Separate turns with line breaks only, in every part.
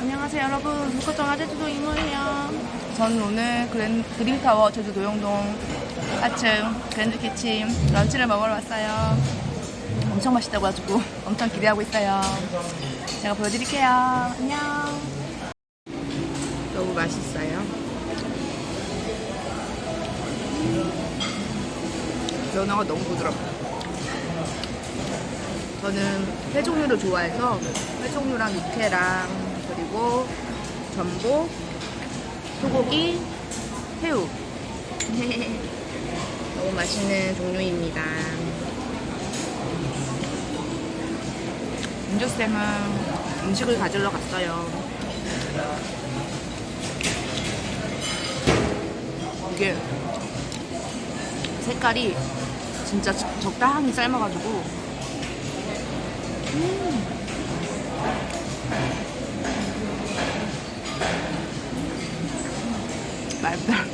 안녕하세요 여러분 북커정 아제주도 이모예요
저는 오늘 그랜, 그린타워 제주 도영동 4층 그랜드 키친 런치를 먹으러 왔어요. 엄청 맛있다고 가지고 엄청 기대하고 있어요. 제가 보여드릴게요. 안녕. 너무 맛있어요. 연어가 너무 부드럽고 저는 회 종류를 좋아해서 회 종류랑 육회랑 그리고 전복 소고기, 새우. 너무 맛있는 종류입니다. 민조쌤은 음식을 가지러 갔어요. 이게 색깔이 진짜 적- 적당히 삶아가지고 음. 맛있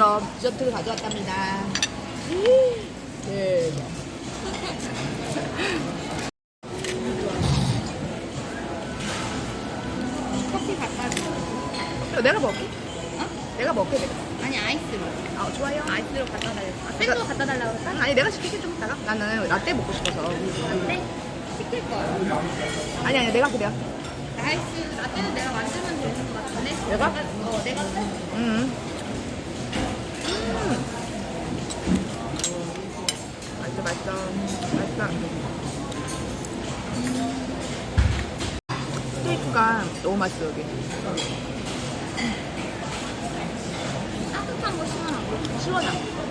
벌써 디저트를 가져왔답니다. 네.
커피 갖다 줘
내가 먹게. 내가 먹게 내가.
아니 아이스로
아 좋아요.
아이스로 갖다 달래 아, 생도 갖다 달라고 그럴까?
아니 내가 시킬게 좀 이따가. 나는 라떼 먹고 싶어서.
라떼? 시킬 거야
아니 아니 내가 그래.
아이스 라떼는 내가 만들면 되는 것 같은데
내가?
어 내가 해?
음. 맛있어 맛있어. 스테이크가 너무 맛있어 여기.
따뜻한 거 시원하고
시원하. 이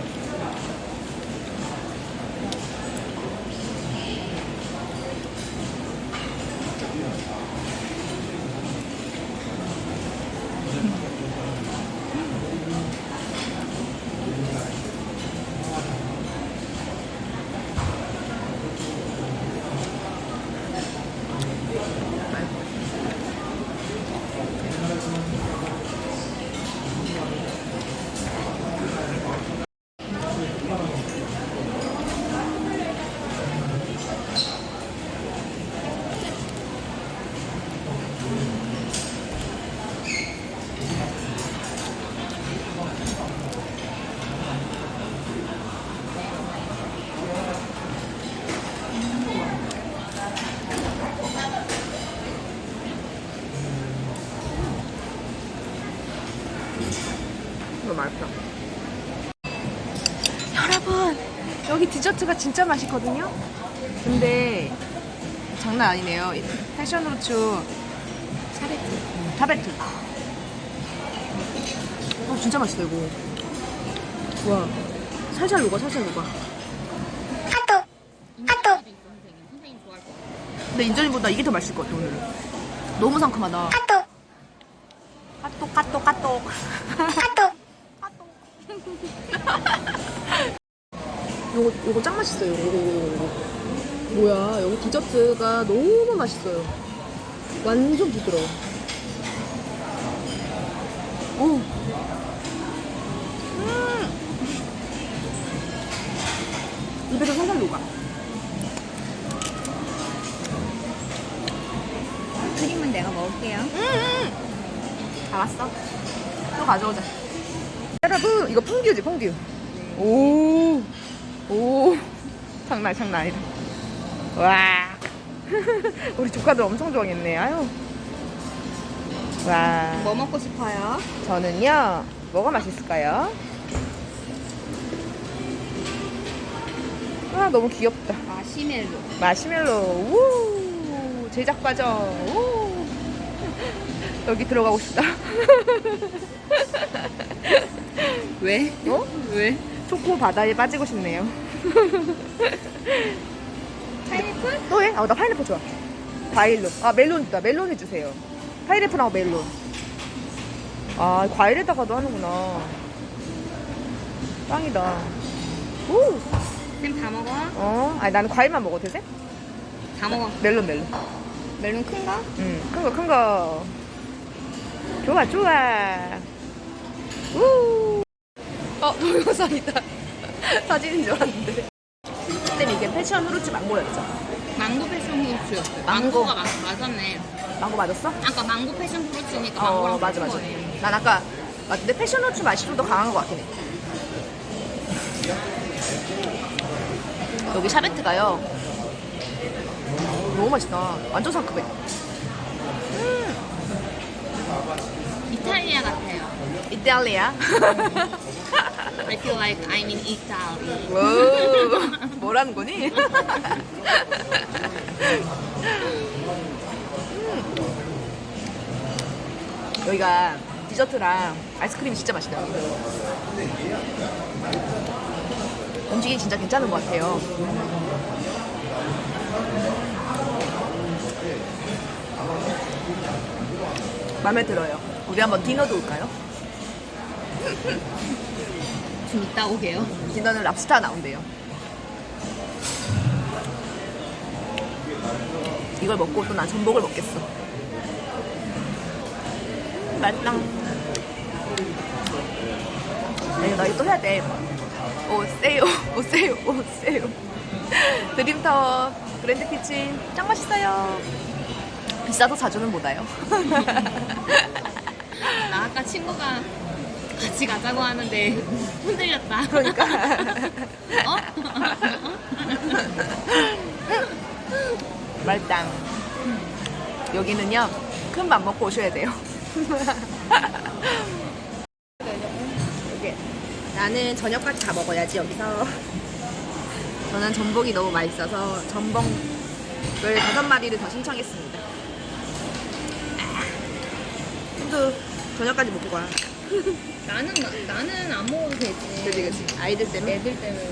디저트가 진짜 맛있거든요? 근데 장난 아니네요. 이 패션후추 샤베트. 타베트. 어, 진짜 맛있다, 이거. 와. 살살 녹아, 살살 녹아.
것 같아
근데 인절미보다 이게 더 맛있을 것 같아, 오늘은. 너무 상큼하다. 카톡. 카톡, 카톡, 카톡. 요거 짱 맛있어요. 요거, 요거, 요거. 뭐야, 여기 디저트가 너무 맛있어요. 완전 부드러워. 오. 음. 입에서 살살 녹아.
크림은 내가 먹을게요
다 왔어. 또 가져오자. 여러분, 이거 퐁듀지, 퐁듀. 오, 오. 장난, 장난 아니다. 와. 우리 조카들 엄청 좋아했네. 아유. 와.
뭐 먹고 싶어요?
저는요. 뭐가 맛있을까요? 아, 너무 귀엽다.
마시멜로.
마시멜로. 우. 제작 과정. 우. 여기 들어가고 싶다.
왜?
어?
왜?
초코 바다에 빠지고 싶네요.
파인애플?
또 해? 아, 나 파인애플 좋아. 과일로. 아, 멜론 있다. 멜론 해주세요. 파인애플하고 멜론. 아, 과일에다가도 하는구나. 빵이다. 오!
쌤다 먹어?
어? 아니, 나는 과일만 먹어도 되세?
다 먹어.
멜론, 멜론.
멜론 큰가?
응, 큰 거, 큰 거. 좋아, 좋아. 우! 어, 동영상이다. 사진인 줄 알았는데. 쌤, 이게 패션 후르츠 망고였죠?
망고 패션 후르츠였어.
망고.
망고가 맞, 맞았네.
망고 맞았어?
아까 망고 패션 후르츠니까
어,
망고랑
맞아, 맞아.
거네.
난 아까, 맞는데 패션 후르츠 맛이 좀 더 강한 것 같긴 해. 여기 샤베트가요. 너무 맛있다. 완전 상큼해.
이탈리아 같아요.
이탈리아.
I feel like I'm in Italy.
오, 뭐라는 거니? 음. 여기가 디저트랑 아이스크림이 진짜 맛있다. 음식이 진짜 괜찮은 것 같아요. 마음에 들어요. 우리 한번 디너도 올까요?
좀 이따 오게요.
디너는 랍스타 나온대요. 이걸 먹고 또 난 전복을 먹겠어. 음, 맛있다. 네, 나 이거 또 해야 돼. 오세요, 오세요, 오세요. 드림타워 그랜드 키친 짱 맛있어요. 비싸도 자주는 못 와요.
나 아까 친구가 같이 가자고 하는데 흔들렸다.
그러니까.
어?
말당. 여기는요, 큰 맘 먹고 오셔야 돼요. 나는 저녁까지 다 먹어야지, 여기서. 저는 전복이 너무 맛있어서 전복을 다섯 마리를 더 신청했습니다. 아, 또 저녁까지 먹고 가.
나는 나는 안 먹어도 되지.
그지, 그지. 아이들 때문에.
애들 때문에.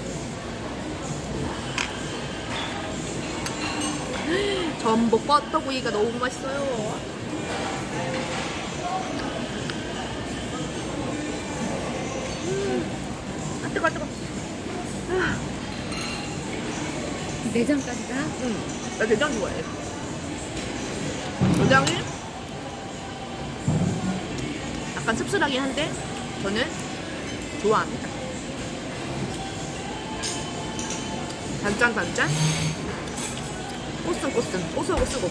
전복 버터구이가 너무 맛있어요. 음. 아, 뜨거, 뜨거.
내장까지 다?
응. 나 내장 좋아해. 내장이 약간 씁쓸하긴 한데 저는 좋아합니다. 단짠단짠. 꼬슴꼬슴. 꼬스고쓰고.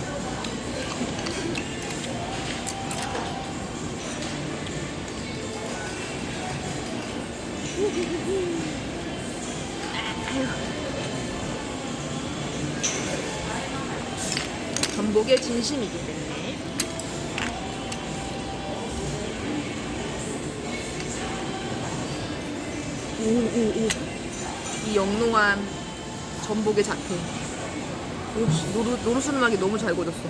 전복의 진심이기 때문에 이 영롱한 전복의 자태. 역시 노루, 노루스름하게 너무 잘 구워졌어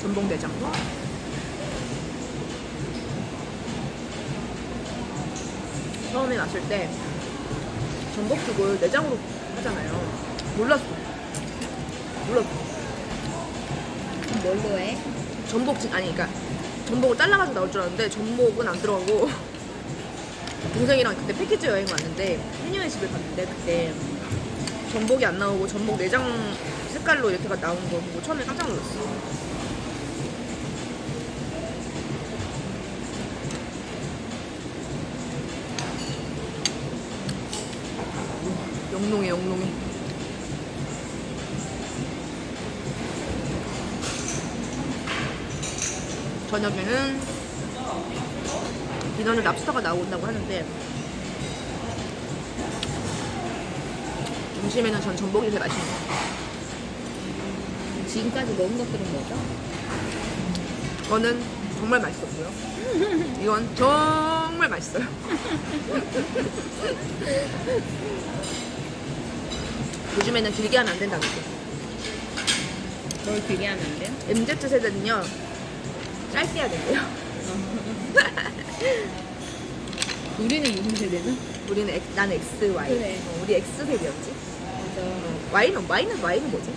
전복 내장도 났을 때 전복죽을 내장으로 하잖아요. 몰랐어. 몰랐어.
뭘로 해?
전복 진 아니 그러니까 전복을 잘라가지고 나올 줄 알았는데 전복은 안 들어가고 동생이랑 그때 패키지 여행 왔는데 해녀의 집을 갔는데 그때 전복이 안 나오고 전복 내장 색깔로 이렇게가 나온 거 보고 처음에 깜짝 놀랐어. 영롱해 영롱해. 저녁에는 디너는 랍스터가 나온다고 하는데 점심에는 전 전복이 제일 맛있는 것 같아요.
지금까지 먹은 것들은 뭐죠?
이거는 정말 맛있었고요. 이건 정말 맛있어요 요즘에는 길게 하면 안 된다고
뭘 길게 하면 안 돼요?
MZ세대는요 짧게 해야 된대요
우리는 무슨 세대죠?
우리는 X, 난 X, Y
그래.
어, 우리 X세대였지
맞아.
Y는 Y는 Y는 뭐지?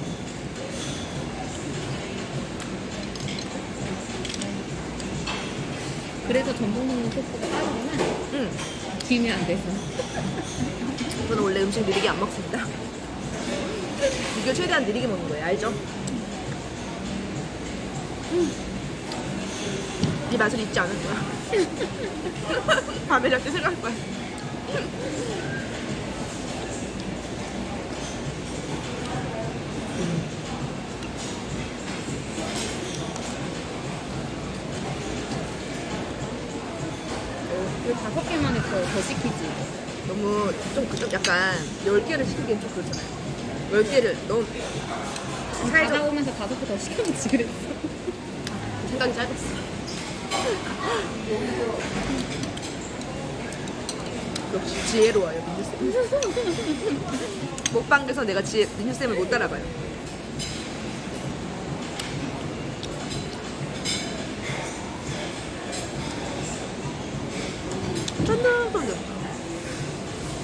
그래서 전복 먹는 속도가 빠르구나.
응
김이 안 돼서.
저는 원래 음식 느리게 안 먹습니다 이거 최대한 느리게 먹는 거예요 알죠? 음. 이 맛을 잊지 않을 거야 밤에 잘때 생각할 거야
그 다섯 개만 해서 더 시키지.
너무 좀, 그- 좀 약간 10개를 시키기엔 좀 그렇잖아요 10개를 너무 사회적
다가오면서 다섯 개 더 시켜놓지 그랬어.
생각이 짧았어. 역시 지혜로워요 민주쌤. 먹방에서 내가 지혜, 민주쌤을 못 따라가요. 쫀득쫀득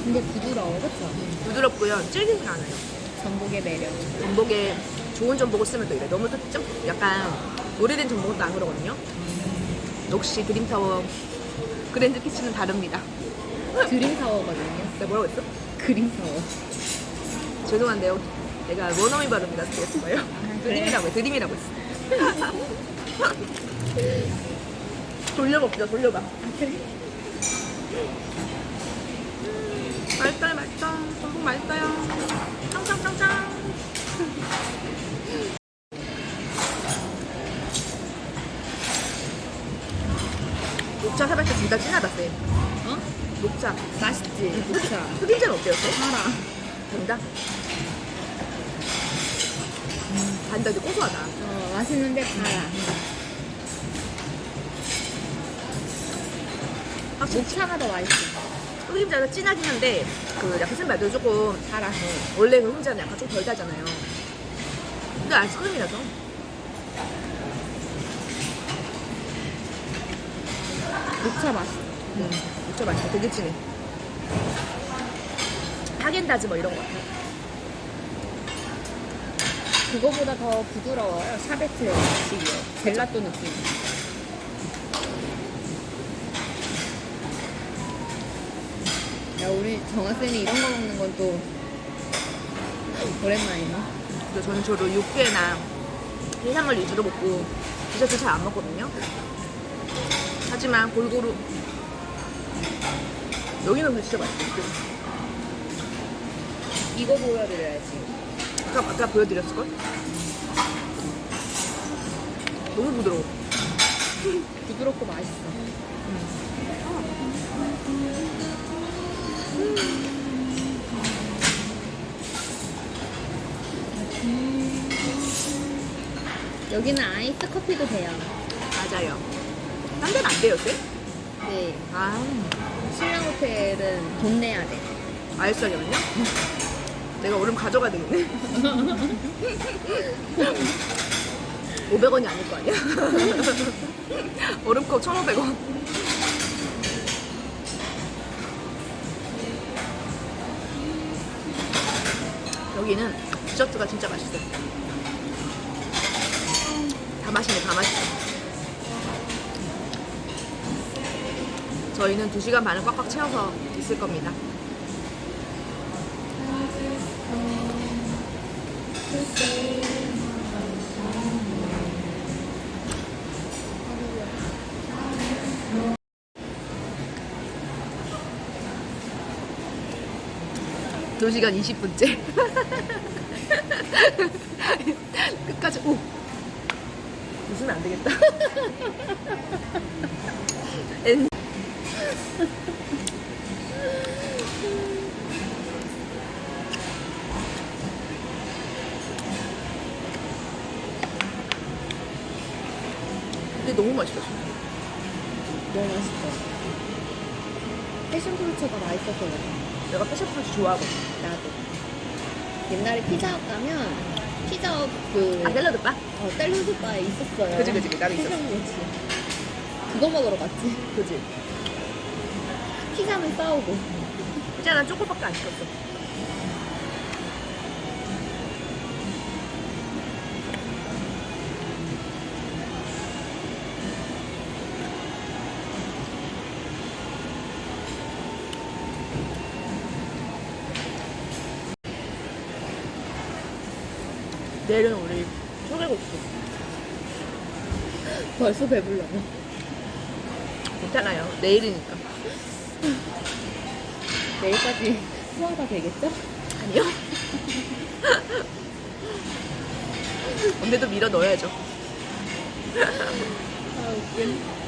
근데 부드러워, 그쵸?
부드럽고요 질기진 않아요
전복의 매력.
전복에 좋은 전복을 쓰면 또 이래. 너무 또 좀 약간 오래된 전복은 또 안 그러거든요. 역시 드림타워 그랜드 키친은 다릅니다.
그린타워거든요.
내가 뭐라고 했어?
그린타워.
죄송한데요. 내가 원어민 발음이라 했을 거예요.
그래?
드림이라고 해. 드림이라고 했어. 돌려먹자. 돌려봐. 맛있어요. 맛있어. 전복 맛있어요. 짱짱짱짱. 녹차 사발때 둘다 진하다 쌤.
어?
녹차.
맛있지? 녹차.
흑임자는 어때요 쌤?
알아.
단다. 음, 단다. 이제 고소하다.
어, 맛있는데 달아.
확실히
녹차가 더 맛있어.
흑임자가 진하긴 한데 그 약간 쌤 말대로 조금
달아.
원래 그 흑임자는 약간 좀 덜 달잖아요. 근데 아이스크림이라서
녹차 맛있어.
음, 진짜 맛있어. 되게 진해. 하겐다즈 뭐 이런 거 같아.
그거보다 더 부드러워요. 샤베트 식이요. 젤라또 느낌. 야, 우리 정아쌤이 이런 거 먹는 건 또 오랜만이네.
근데 저는 주로 육회나 해산물 위주로 먹고 디저트 잘 안 먹거든요. 하지만 골고루 여기는 근데 진짜 맛있어.
이거 보여드려야지.
아까 아까 보여드렸을 걸? 너무 부드러워.
부드럽고 맛있어. 여기는 아이스 커피도 돼요.
맞아요. 딴 데는 안 돼요, 쌤?
네.
아,
신랑 호텔은 돈 내야 돼.
아이스하려면요? 내가 얼음 가져가야 되겠네. 500원이 아닐 거 아니야? 얼음컵 1,500원. 여기는 디저트가 진짜 맛있어요. 다 맛있네, 다 맛있어. 저희는 2시간 반을 꽉꽉 채워서 있을 겁니다. 2시간 20분째. 끝까지, 오! 웃으면 안 되겠다. 엔- 근데 너무 맛있어, 진짜.
너무 맛있어. 패션 프루트가 맛있어서 그래.
내가 패션 프루트 좋아하거든.
나도. 옛날에 피자헛 가면 피자헛 그
아, 샐러드 바?
어, 샐러드 바에 있었어요.
그지, 그지, 나도 있었어.
패션 프루트. 그거 먹으러 갔지.
그지?
피자는 싸우고.
진짜 난 초코밖에 안 시켰어. 내일은 우리 초계국수.
벌써 배불러.
괜찮아요. 내일이니까.
내일까지 소화가 되겠죠?
아니요. 언제도 밀어 넣어야죠.
아, 웃긴.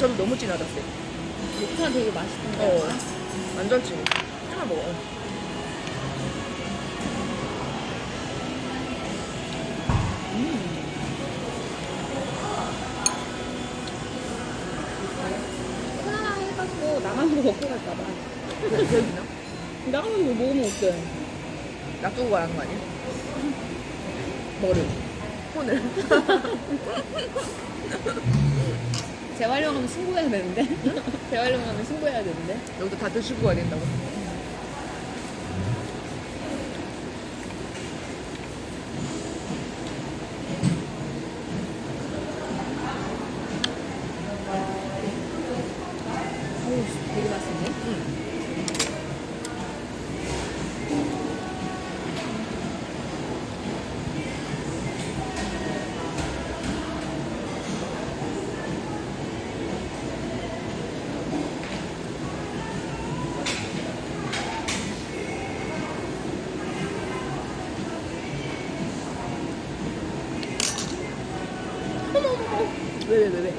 육천은 너무 진하졌어요.
녹차 되게 맛있던데.
어. 완전 진. 조금만 먹어.
하나 해가지고 거 먹고 갈까봐.
기억이나?
나가는 거 먹으면 어때?
놔두고 가는 거 아니야?
뭐를?
폰을.
재활용하면 신고해야 되는데? 재활용하면 신고해야 되는데?
여기도 다 드시고 가야 된다고. 왜, 왜, 왜, 왜?